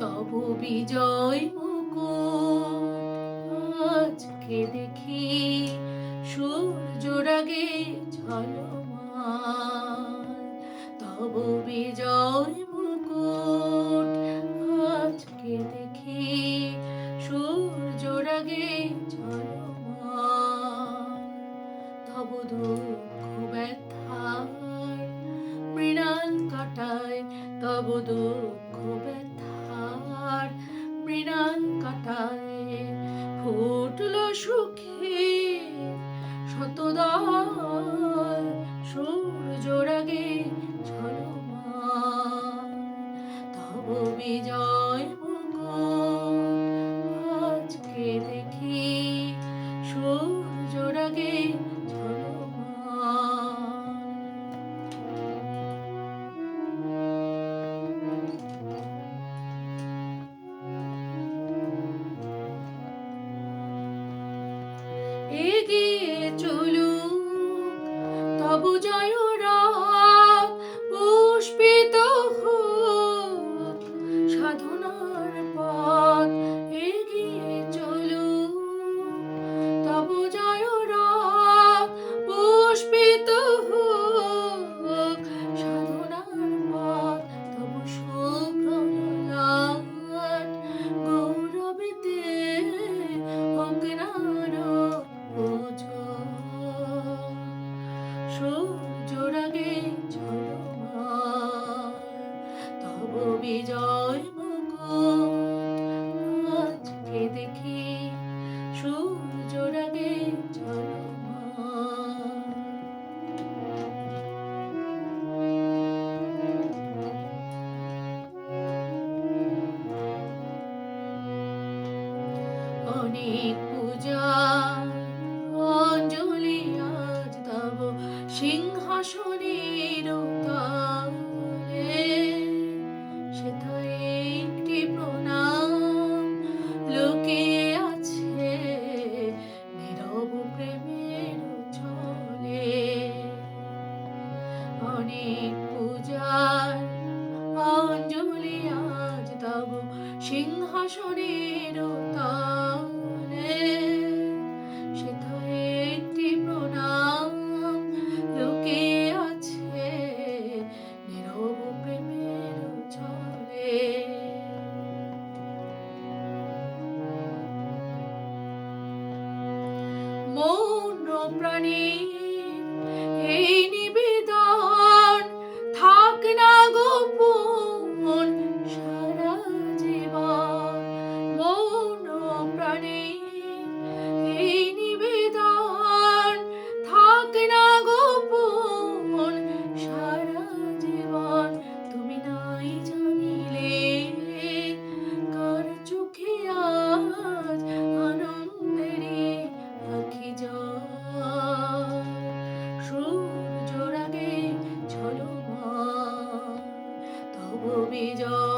তব বিজয় মুকুট। আজকে দেখি সূর্যরাগে ঝলমান তব বিজয় মুকুট। আজকে দেখি সূর্যরাগে ঝলমান তব দুঃখ ব্যথার মৃণাল কাটায়, তব দুঃখ ব্যথার মৃণাল কাটায় ফুটল সুখে শতদল সূর্যরাগে 虞姬 অনেক পূজা, অঞ্জলি আজ তব সিংহাসনের তলে প্রণাম আছে প্রেমের অনেক পূজার অঞ্জলি সিংহাসনের তলে প্রাণী